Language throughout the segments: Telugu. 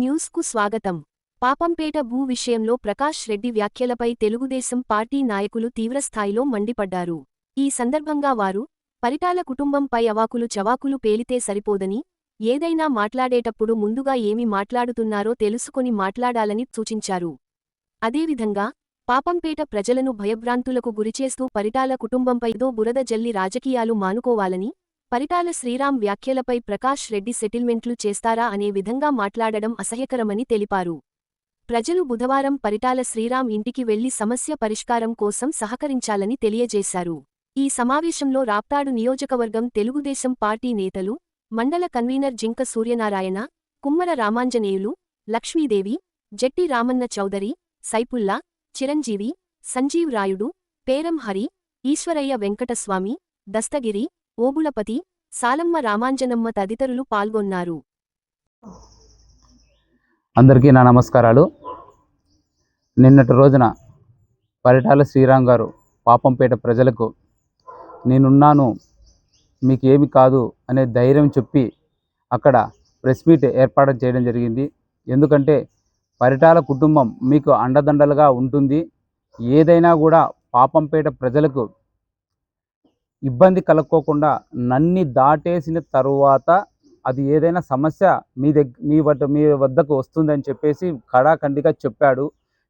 న్యూస్కు స్వాగతం. పాపంపేట భూ విషయంలో ప్రకాష్ రెడ్డి వ్యాఖ్యలపై తెలుగుదేశం పార్టీ నాయకులు తీవ్రస్థాయిలో మండిపడ్డారు. ఈ సందర్భంగా వారు పరిటాల కుటుంబంపై అవాకులు చవాకులు పేలితే సరిపోదని ఏదైనా మాట్లాడేటప్పుడు ముందుగా ఏమి మాట్లాడుతున్నారో తెలుసుకొని మాట్లాడాలని సూచించారు. అదేవిధంగా పాపంపేట ప్రజలను భయభ్రాంతులకు గురిచేస్తూ పరిటాల కుటుంబంపైదో బురద జల్లి రాజకీయాలు మానుకోవాలని పరిటాల శ్రీరామ్ వ్యాఖ్యలపై ప్రకాష్ రెడ్డి సెటిల్మెంట్లు చేస్తారా అనే విధంగా మాట్లాడడం అసహ్యకరమని తెలిపారు. ప్రజలు బుధవారం పరిటాల శ్రీరామ్ ఇంటికి వెళ్ళి సమస్య పరిష్కారం కోసం సహకరించాలని తెలియజేశారు. ఈ సమావేశంలో రాప్తాడు నియోజకవర్గం తెలుగుదేశం పార్టీ నేతలు మండల కన్వీనర్ జింక సూర్యనారాయణ కుమ్మర రామాంజనేయులు లక్ష్మీదేవి జట్టి రామన్న చౌదరి సైపుల్లా చిరంజీవి సంజీవ్ రాయుడు పేరం హరి ఈశ్వరయ్య వెంకటస్వామి దస్తగిరి ఓబుళపతి సాలమ్మ రామాంజనమ్మ తదితరులు పాల్గొన్నారు. అందరికీ నా నమస్కారాలు. నిన్నటి రోజున పరిటాల శ్రీరామ్ గారు పాపంపేట ప్రజలకు నేనున్నాను మీకు ఏమి కాదు అనే ధైర్యం చెప్పి అక్కడ ప్రెస్ మీట్ ఏర్పాటు చేయడం జరిగింది. ఎందుకంటే పరిటాల కుటుంబం మీకు అండదండలుగా ఉంటుంది. ఏదైనా కూడా పాపంపేట ప్రజలకు ఇబ్బంది కలుక్కోకుండా నన్ని దాటేసిన తరువాత అది ఏదైనా సమస్య మీ దగ్గ మీ వద్ద మీ వద్దకు వస్తుందని చెప్పేసి కడాఖండిగా చెప్పాడు.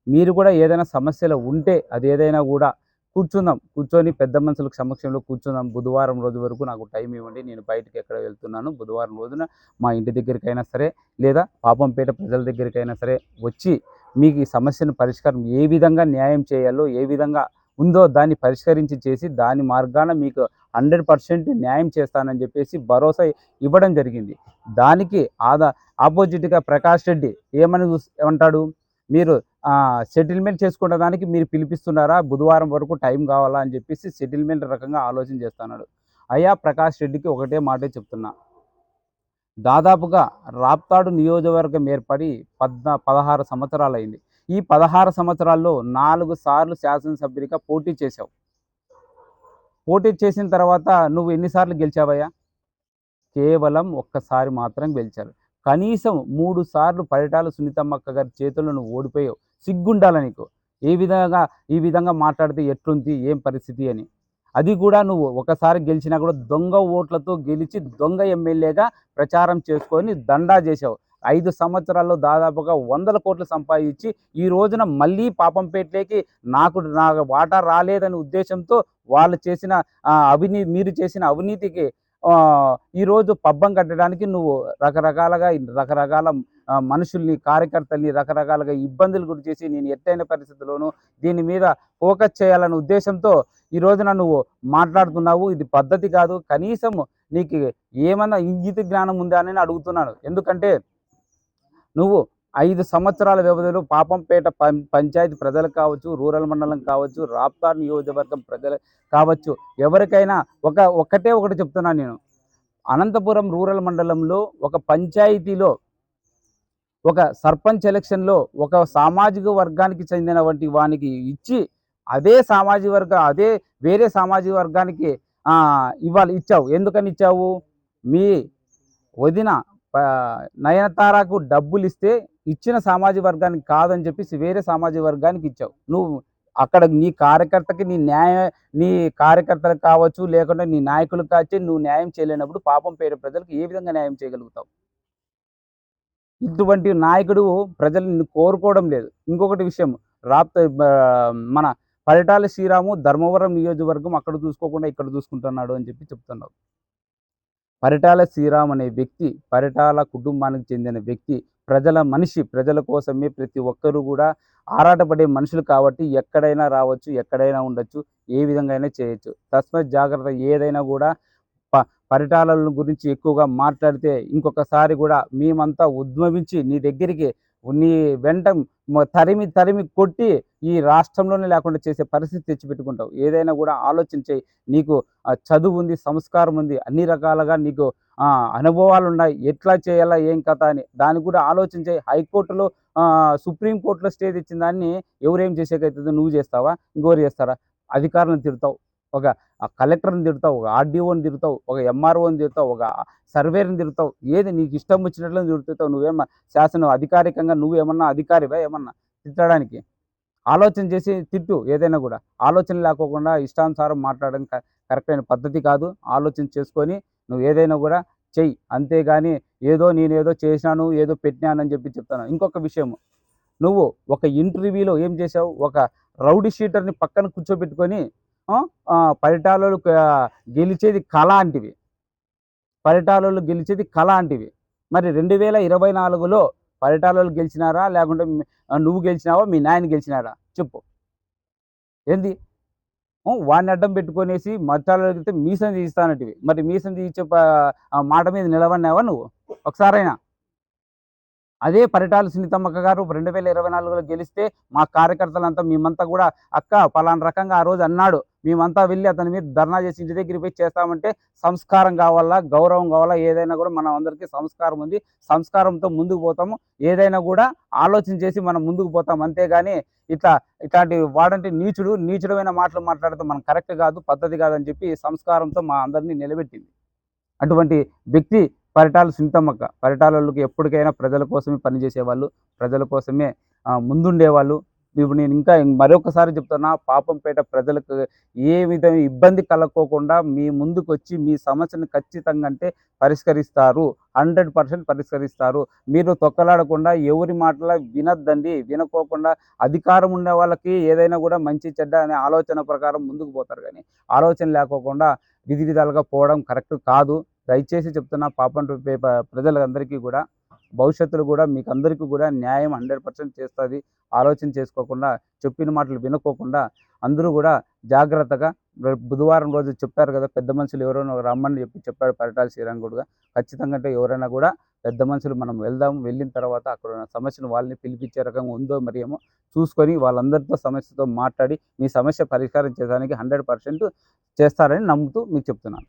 మీరు కూడా ఏదైనా సమస్యలు ఉంటే అది ఏదైనా కూడా కూర్చుందాం. కూర్చొని పెద్ద మనుషుల సమక్షంలో కూర్చుందాం. బుధవారం రోజు వరకు నాకు టైం ఇవ్వండి. నేను బయటకు ఎక్కడ వెళ్తున్నాను? బుధవారం రోజున మా ఇంటి దగ్గరికైనా సరే లేదా పాపంపేట ప్రజల దగ్గరికైనా సరే వచ్చి మీకు ఈ సమస్యను పరిష్కారం ఏ విధంగా న్యాయం చేయాలో ఏ విధంగా ఉందో దాన్ని పరిష్కరించి చేసి దాని మార్గాన మీకు హండ్రెడ్ పర్సెంట్ న్యాయం చేస్తానని చెప్పేసి భరోసా ఇవ్వడం జరిగింది. దానికి ఆదా ఆపోజిట్గా ప్రకాష్ రెడ్డి ఏమని ఏమంటాడు? మీరు సెటిల్మెంట్ చేసుకునే దానికి మీరు పిలిపిస్తున్నారా? బుధవారం వరకు టైం కావాలా? అని చెప్పేసి సెటిల్మెంట్ రకంగా ఆలోచన చేస్తున్నాడు. అయ్యా ప్రకాష్ రెడ్డికి ఒకటే మాటే చెప్తున్నా. దాదాపుగా రాప్తాడు నియోజకవర్గం ఏర్పడి పద్నా పదహారు సంవత్సరాలు అయింది ఈ పదహారు సంవత్సరాల్లో నాలుగు సార్లు శాసనసభ్యుడిగా పోటీ చేశావు. పోటీ చేసిన తర్వాత నువ్వు ఎన్నిసార్లు గెలిచావయ్యా? కేవలం ఒక్కసారి మాత్రం గెలిచారు కనీసం మూడు సార్లు పరిటాల సునీతమ్మక్క గారి చేతుల్లో నువ్వు ఓడిపోయావు. సిగ్గుండాల నీకు? ఏ విధంగా ఈ విధంగా మాట్లాడితే ఎట్లుంది ఏం పరిస్థితి అని? అది కూడా నువ్వు ఒకసారి గెలిచినా కూడా దొంగ ఓట్లతో గెలిచి దొంగ ఎమ్మెల్యేగా ప్రచారం చేసుకొని దండా చేసావు ఐదు సంవత్సరాల్లో దాదాపుగా వందల కోట్లు సంపాదించి ఈ రోజున మళ్ళీ పాపంపేటలోకి నాకు నా వాటా రాలేదనే ఉద్దేశంతో వాళ్ళు చేసిన అవినీతి మీరు చేసిన అవినీతికి ఈరోజు పబ్బం కట్టడానికి నువ్వు రకరకాలుగా రకరకాల మనుషుల్ని కార్యకర్తల్ని రకరకాలుగా ఇబ్బందులు గురి చేసి నేను ఎట్టైన పరిస్థితుల్లోనూ దీని మీద ఫోకస్ చేయాలనే ఉద్దేశంతో ఈ రోజున నువ్వు మాట్లాడుతున్నావు. ఇది పద్ధతి కాదు. కనీసం నీకు ఏమన్నా ఇంగిత జ్ఞానం ఉందా అని అడుగుతున్నాను. ఎందుకంటే నువ్వు ఐదు సంవత్సరాల వ్యవధిలో పాపంపేట పం పంచాయతీ ప్రజలు కావచ్చు రూరల్ మండలం కావచ్చు రాప్తార్ నియోజకవర్గం ప్రజలు కావచ్చు ఎవరికైనా ఒక ఒక్కటే ఒకటి చెప్తున్నాను నేను. అనంతపురం రూరల్ మండలంలో ఒక పంచాయతీలో ఒక సర్పంచ్ ఎలక్షన్లో ఒక సామాజిక వర్గానికి చెందినటువంటి వానికి ఇచ్చి అదే సామాజిక వర్గ అదే వేరే సామాజిక వర్గానికి ఇవ్వాలి ఇవాళ ఇచ్చావు. ఎందుకని ఇచ్చావు? మీ వదిన నయనతారకు డబ్బులు ఇస్తే ఇచ్చిన సామాజిక వర్గానికి కాదని చెప్పేసి వేరే సామాజిక వర్గానికి ఇచ్చావు. నువ్వు అక్కడ నీ కార్యకర్తకి నీ న్యాయ నీ కార్యకర్తలకు కావచ్చు లేకుంటే నీ నాయకులకు కావచ్చు నువ్వు న్యాయం చేయలేనప్పుడు పాపం పేద ప్రజలకు ఏ విధంగా న్యాయం చేయగలుగుతావు? ఇటువంటి నాయకుడు ప్రజలు నిన్ను కోరుకోవడం లేదు. ఇంకొకటి విషయం రాప్త మన పరిటాల శ్రీరాము ధర్మవరం నియోజకవర్గం అక్కడ చూసుకోకుండా ఇక్కడ చూసుకుంటున్నాడు అని చెప్పి చెప్తున్నావు. పరిటాల శ్రీరామ్ అనే వ్యక్తి పరిటాల కుటుంబానికి చెందిన వ్యక్తి ప్రజల మనిషి ప్రజల కోసమే ప్రతి ఒక్కరూ కూడా ఆరాటపడే మనుషులు కాబట్టి ఎక్కడైనా రావచ్చు ఎక్కడైనా ఉండొచ్చు ఏ విధంగా అయినా చేయొచ్చు. తస్మత్ జాగ్రత్త ఏదైనా కూడా ప పరిటాల గురించి ఎక్కువగా మాట్లాడితే ఇంకొకసారి కూడా మేమంతా ఉద్భవించి నీ దగ్గరికి నీ వెంట తరిమి తరిమి కొట్టి ఈ రాష్ట్రంలోనే లేకుండా చేసే పరిస్థితి తెచ్చిపెట్టుకుంటావు. ఏదైనా కూడా ఆలోచించే నీకు చదువు ఉంది సంస్కారం ఉంది అన్ని రకాలుగా నీకు అనుభవాలు ఉన్నాయి. ఎట్లా చేయాలా ఏం కథ అని. దాన్ని కూడా ఆలోచించే హైకోర్టులో సుప్రీంకోర్టులో స్టే తెచ్చిన దాన్ని ఎవరేం చేసేకైతుందో నువ్వు చేస్తావా ఇంకోరు చేస్తారా? అధికారులను తిడతావు. ఒక ఆ కలెక్టర్ని తిడతావు ఒక ఆర్డీఓని తిడతావు ఒక ఎంఆర్ఓని తిడతావు ఒక సర్వేని తిడతావు. ఏది నీకు ఇష్టం వచ్చినట్లు తిడుతావు నువ్వేమన్నా శాసనం అధికారికంగా నువ్వేమన్నా అధికారివా ఏమన్నా తిట్టడానికి? ఆలోచన చేసి తిట్టు ఏదైనా కూడా. ఆలోచన లేకోకుండా ఇష్టానుసారం మాట్లాడడం క- కరెక్ట్ అయిన పద్ధతి కాదు. ఆలోచన చేసుకొని నువ్వు ఏదైనా కూడా చెయ్యి. అంతేగాని ఏదో నేను ఏదో చేశాను ఏదో పెట్టినానని చెప్పి చెప్తాను. ఇంకొక విషయం నువ్వు ఒక ఇంటర్వ్యూలో ఏం చేసావు ఒక రౌడీ షీటర్ని పక్కన కూర్చోబెట్టుకొని పరిటాలలో గెలిచేది కళ అంటివి. పరిటాలలో గెలిచేది కళ అంటివి. మరి రెండు వేల ఇరవై నాలుగులో పరిటాలలో గెలిచినారా? లేకుంటే నువ్వు గెలిచినావా? మీ నాయన గెలిచినారా? చెప్పు. ఏంది? వాడిని అడ్డం పెట్టుకునేసి మట్టాలలో వెళ్తే మీసం తీస్తానటివి. మరి మీసం తీసే మాట మీద నిలబడినావా నువ్వు? ఒకసారైనా. అదే పరిటాల సునీతమ్మక్క గారు రెండు వేల ఇరవై నాలుగులో గెలిస్తే మా కార్యకర్తలంతా మేమంతా కూడా అక్క పలానా రకంగా ఆ రోజు అన్నాడు మేమంతా వెళ్ళి అతని మీద ధర్నా చేసి ఇంటి దగ్గరికి పోయి చేస్తామంటే సంస్కారం కావాలా గౌరవం కావాలా ఏదైనా కూడా మనం అందరికీ సంస్కారం ఉంది సంస్కారంతో ముందుకు పోతాము ఏదైనా కూడా ఆలోచన చేసి మనం ముందుకు పోతాం అంతేగాని ఇట్లా ఇట్లాంటి వాడంటే నీచుడు నీచుడమైన మాటలు మాట్లాడితే మనం కరెక్ట్ కాదు పద్ధతి కాదని చెప్పి సంస్కారంతో మా అందరినీ నిలబెట్టింది. అటువంటి వ్యక్తి పరిటాలు సునీతమ్మక్క. పరిటాలకి ఎప్పటికైనా ప్రజల కోసమే పనిచేసేవాళ్ళు ప్రజల కోసమే ముందుండేవాళ్ళు. ఇప్పుడు నేను ఇంకా మరొకసారి చెప్తున్నా పాపంపేట ప్రజలకు ఏ విధంగా ఇబ్బంది కలగకోకుండా మీ ముందుకు వచ్చి మీ సమస్యను ఖచ్చితంగా అంటే పరిష్కరిస్తారు. హండ్రెడ్ పర్సెంట్ పరిష్కరిస్తారు. మీరు తొక్కలాడకుండా ఎవరి మాటల వినద్దండి వినకోకుండా అధికారం ఉండే వాళ్ళకి ఏదైనా కూడా మంచి చెడ్డ అనే ఆలోచన ప్రకారం ముందుకు పోతారు కానీ ఆలోచన లేకోకుండా విధి విధాలుగా పోవడం కరెక్ట్ కాదు. దయచేసి చెప్తున్నా పాపం ప్రజలందరికీ కూడా భవిష్యత్తులో కూడా మీకు అందరికీ కూడా న్యాయం హండ్రెడ్ పర్సెంట్ చేస్తుంది. ఆలోచన చేసుకోకుండా చెప్పిన మాటలు వినుకోకుండా అందరూ కూడా జాగ్రత్తగా బుధవారం రోజు చెప్పారు కదా పెద్ద మనుషులు ఎవరైనా రమ్మని చెప్పి చెప్పారు పరిటాల శ్రీరంగుడుగా. ఖచ్చితంగా అంటే ఎవరైనా కూడా పెద్ద మనుషులు మనం వెళ్దాం వెళ్ళిన తర్వాత అక్కడ ఉన్న సమస్యను వాళ్ళని పిలిపించే రకంగా ఉందో మరి ఏమో చూసుకొని వాళ్ళందరితో సమస్యతో మాట్లాడి మీ సమస్య పరిష్కారం చేయడానికి హండ్రెడ్ పర్సెంట్ చేస్తారని నమ్ముతూ మీకు చెప్తున్నాను.